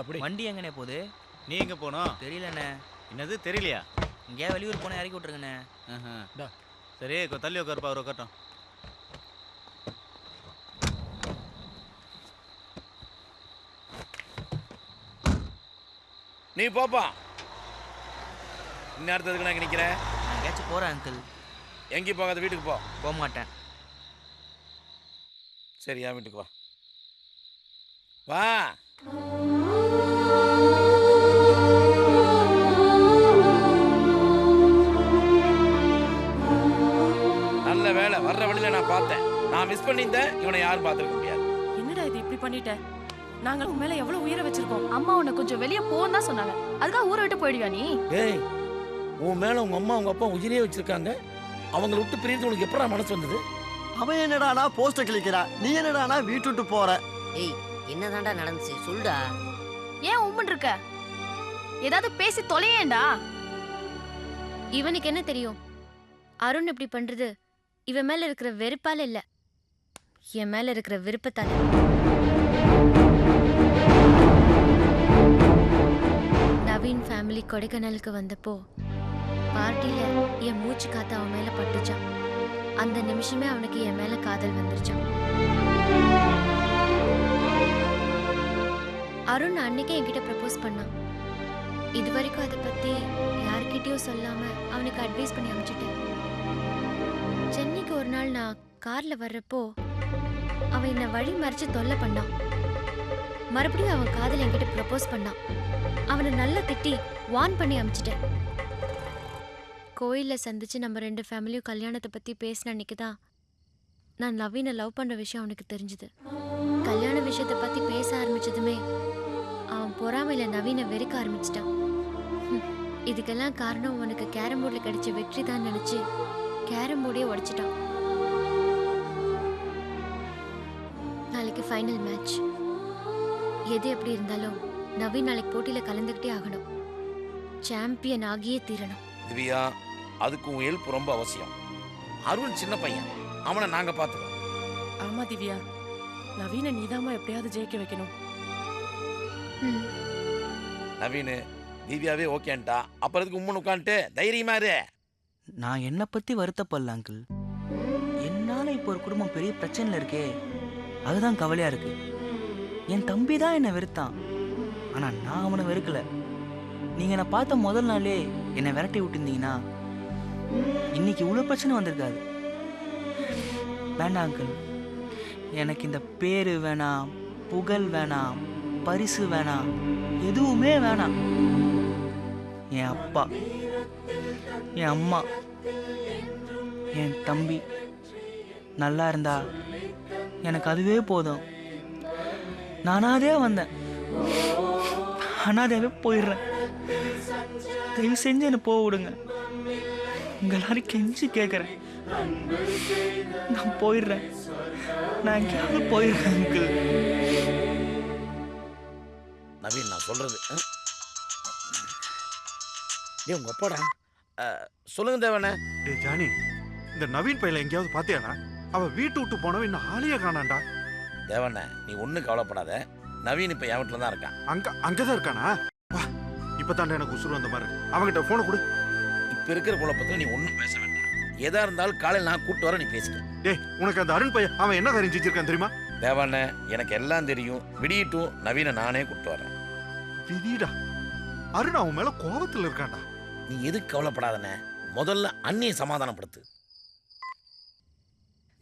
அப்படி வண்டி எங்கண்ணே போகுது? நீ எங்க போனோம் தெரியலண்ணே. என்னது தெரியலையா? எங்கேயா வெளியூர் போனால் இறக்கி விட்ருங்கண்ணே. சரி தள்ளி உட்காருப்பா அவர் உட்காட்டும் நீ போப்பா. இந்நேரத்துக்கு நான் நிற்கிறேன் நான் எங்கேயாச்சும் போகிறேன் அங்கிள் எங்கேயும் போகாத வீட்டுக்கு போ. போக மாட்டேன் சரி என் வீட்டுக்கு வா. வா. நல்ல வேலை வர்ற வழியில நான் பார்த்தேன். நான் மிஸ் பண்ணியிருந்தேன். இவனை யாரும் பார்த்துருக்க முடியாது. என்னடா இது இப்படி பண்ணிட்ட? நாங்க உன் மேல எவ்வளவு உயிரை வச்சிருக்கோம்? அம்மா உன்னை கொஞ்சம் வெளியே போன்னு தான் சொன்னாங்க. அதுக்காக ஊரை விட்டு போயிடுவியா நீ? டேய் உன் மேல உங்க அம்மா உங்க அப்பா உயிரே வச்சிருக்காங்க. அவங்கள விட்டு பிரிந்து உனக்கு எப்படா மனசு வந்தது? அவன் என்னடானா போஸ்டர் கிளிக்கிறா நீ என்னடானா வீட்டு விட்டு போற? ஏய் என்னதான்டா நடந்துச்சு? சொல்டா. ஏன் உம்முன்னு இருக்க? ஏதாவது பேசி தொலையேண்டா? இவனுக்கு என்ன தெரியும்? அருண் இப்படி பண்றது இவன் மேல இருக்கிற வெறுப்பால இல்ல. என் மேல இருக்கிற விருப்பத்தால. நவீன் ஃபேமிலி கொடைக்கானலுக்கு வந்தப்போ பார்ட்டியில என் மூச்சு காத்து அவன் மேல பட்டுச்சான். அந்த நிமிஷமே அவனுக்கு என் மேல காதல் வந்துருச்சான். அருண் அன்னைக்கே என்கிட்ட ப்ரப்போஸ் பண்ணான். இது வரைக்கும் அதை பத்தி யார்கிட்டயும் சொல்லாம அவனுக்கு அட்வைஸ் பண்ணி அனுப்பிச்சிட்டேன் ஒரு நாள் நான் கார்ல வர்றப்போ அவன் என்னை வழி மறைச்சு தொல்லை பண்ணான். மறுபடியும் அவன் காதல் என்கிட்ட ப்ரப்போஸ் பண்ணான். அவனை நல்லா திட்டி வார்ன் பண்ணி அனுப்பிச்சிட்டேன் கோயிலில் சந்திச்சு நம்ம ரெண்டு ஃபேமிலியும் கல்யாணத்தை பத்தி பேசின அன்னைக்கு தான் நான் நவீனை லவ் பண்ற விஷயம் அவனுக்கு தெரிஞ்சுது. கல்யாண விஷயத்தை பத்தி பேச ஆரம்பிச்சதுமே அவன் பொறாமையில நவீனை வெறுக்க ஆரம்பிச்சிட்டான். இதுக்கெல்லாம் காரணம் உனக்கு கேரம் போர்டில் கிடைச்ச வெற்றி தான் நினைச்சு கேரம் போர்டே உடைச்சிட்டான். நாளைக்கு ஃபைனல் மேட்ச் எது எப்படி இருந்தாலும் நவீன் நாளைக்கு போட்டியில கலந்துக்கிட்டே ஆகணும். சாம்பியன் ஆகியே தீரணும். திவ்யா அதுக்கு உன் ஹெல்ப் ரொம்ப அவசியம். அருண் சின்ன பையன். அவனை நாங்க பார்த்துக்கோம். ஆமா திவ்யா நவீன நீதாம்மா எப்படியாவது ஜெயிக்க வைக்கணும். நவீன் திவ்யாவே ஓகேன்ட்டா அப்புறம் இதுக்கு உம்மன் உட்காந்துட்டு தைரியமா இரு. நான் என்னை பற்றி வருத்தப்படல அங்கிள் என்னால் இப்போ ஒரு குடும்பம் பெரிய பிரச்சனையில் இருக்கே. அதுதான் கவலையாக இருக்கு. என் தம்பி தான் என்னை வெறுத்தான். ஆனால் நான் அவனை வெறுக்கல. நீங்கள் என்னை பார்த்த முதல் நாளே என்னை விரட்டி விட்டுருந்தீங்கன்னா இன்னைக்கு இவ்வளோ பிரச்சனை வந்திருக்காது. வேண்டாம் அங்கிள் எனக்கு இந்த பேரு வேணாம் புகழ் வேணாம் பரிசு வேணாம் எதுவுமே வேணாம். என் அப்பா என் அம்மா என் தம்பி நல்லா இருந்தா எனக்கு அதுவே போதும். நானாதே வந்தேன். அனாதையாவே போயிடுறேன். தயவு செஞ்சு என்னை போக விடுங்க. உங்க எல்லாரும் கெஞ்சி கேட்குறேன் நான் போயிடுறேன். நான் எங்கேயாவது போயிடுறேன் அங்கிள் நவீன் நான் சொல்றது ஆ? டேய் உங்க அப்பாடா. சொல்லுங்க தேவனே டேய் ஜானி இந்த நவீன் பையல எங்கேயாவது பாத்தியாடா அவன் வீட்டு விட்டு போனவன் இன்னும் ஆளையே காணாண்டா. தேவண்ணே நீ ஒன்றும் கவலைப்படாத. நவீன் இப்போ என் வீட்டில் தான் இருக்கான். அங்க அங்கதான் இருக்கானா? வா இப்பதான்டா எனக்கு உசுறு வந்த மாதிரி இருக்கு. அவன்கிட்ட போனை கொடு. இப்போ இருக்கிற குழப்பத்தில் நீ ஒன்றும் பேச வேண்டாம். எதா இருந்தாலும் காலையில் நான் கூப்பிட்டு வர நீ பேசிக்க. டேய் உனக்கு அந்த அருண் பையன் அவன் என்ன காரியம் செஞ்சிருக்கான் தெரியுமா? தேவண்ணே எனக்கு எல்லாம் தெரியும். விடியட்டும் நவீனை நானே கூப்பிட்டு வரேன். விதிடா அருண் அவன் மேல கோபத்துல இருக்கான்டா. நீ எதுக்கு கவலைப்படாதண்ணே? முதல்ல அண்ணியை சமாதானப்படுத்து.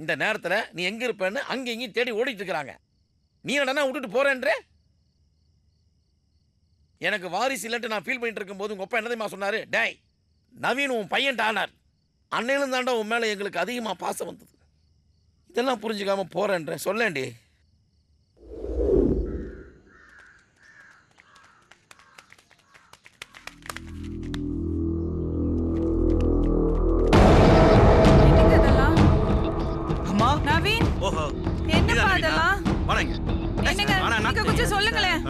இந்த நேரத்தில் நீ எங்கே இருப்பேன்னு அங்கே இங்கேயும் தேடி ஓடிட்டு இருக்கிறாங்க. நீ என்னடா விட்டுட்டு போகிறேன்றே எனக்கு வாரிசு இல்லைன்ட்டு நான் ஃபீல் பண்ணிட்டு இருக்கும்போது உங்கள் அப்பா என்ன சொன்னார்? டேய் நவீன் உன் பையன் ஆனார் அன்னையிலும் தாண்டா உன் மேலே எங்களுக்கு அதிகமாக பாசம் வந்தது. இதெல்லாம் புரிஞ்சுக்காம போகிறேன்றேன் சொல்லேன்டி. நீங்க கொஞ்சம் சொல்லுங்களேன்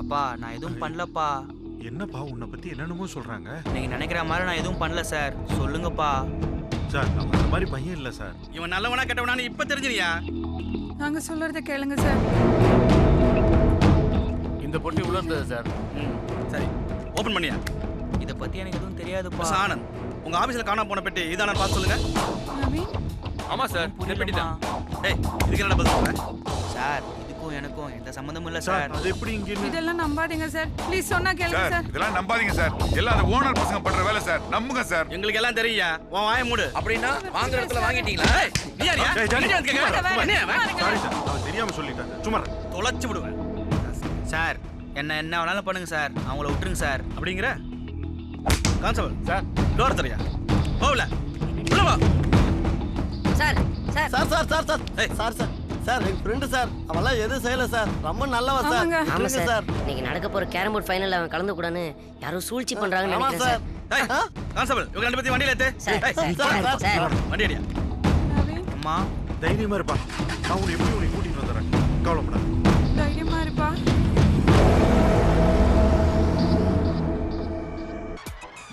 அப்பா நான் எதுவும் பண்ணலப்பா. என்னப்பா உன்னை பத்தி என்னென்னமோ சொல்றாங்க? நீங்க நினைக்கிற மாதிரி நான் எதுவும் பண்ணல சார். சொல்லுங்கப்பா. சார் அவன் அந்த மாதிரி பையன் இல்ல சார். இவன் நல்லவனா கெட்டவனான்னு இப்ப தெரிஞ்சுனியா நாங்க சொல்றத கேளுங்க சார். இந்த பொட்டி உள்ள இருந்தது சார். ம் சரி. ஓப்பன் பண்ணியா? இதை பத்தி எனக்கு எதுவும் தெரியாதுப்பா. ஆனந்த் உங்க ஆபீஸ்ல காணாம போன பெட்டி இதான பார்த்து சொல்லுங்க. ஆமா? சார். இந்த பெட்டி தான் ஏய் இதுக்கு என்ன பதில் சொல்ற? சார் எனக்கும் எந்த சம்மந்தமும் இல்ல சார் அது எப்படி இங்க இதெல்லாம் நம்பாதீங்க சார். ப்ளீஸ் சொன்னா கேளுங்க சார் இதெல்லாம் நம்பாதீங்க சார். எல்லாம் அந்த ஓனர் பசங்க பண்ற வேலை சார். நம்புங்க சார். எங்களுக்கு எல்லாம் தெரியுயா உன் வாயை மூடு. அப்படின்னா வாங்குற இடத்துல வாங்கிட்டீங்களா? ஏய், நீ யாரியா? சாரி. சார் அவன் தெரியாம சொல்லிட்டாங்க சும்மா. தொலைச்சு விடுவேன். சார் என்ன என்ன வேணாலும் பண்ணுங்க சார். அவங்கள விட்டுருங்க சார். அப்படிங்கிற? Constable sir. டோர் தரையா போகல. Sir sir. Sir sir sir sir. Sir sir. Sir எங்க ஃப்ரெண்டு சார். அவெல்லாம் எதுவும் செய்யல சார். ரொம்ப நல்லவன் சார். ஆமாங்க. ஆமா சார். சார். இன்னைக்கு நடக்க போற கேரம் போர்ட் ஃபைனல்ல அவன் கலந்து கூடான்னு யாரோ சூழ்ச்சி பண்றாங்கன்னு நினைக்கிறேன் சார். ஏய்? கான்ஸ்டபிள் இவங்க ரெண்டு பேத்தையும் வண்டியில ஏத்து. சார் சார் வண்டி அடியா. அம்மா தைரியமா இருப்பா. நான் உன்னை எப்படி உன்னை கூட்டிட்டு வந்துடுறேன்?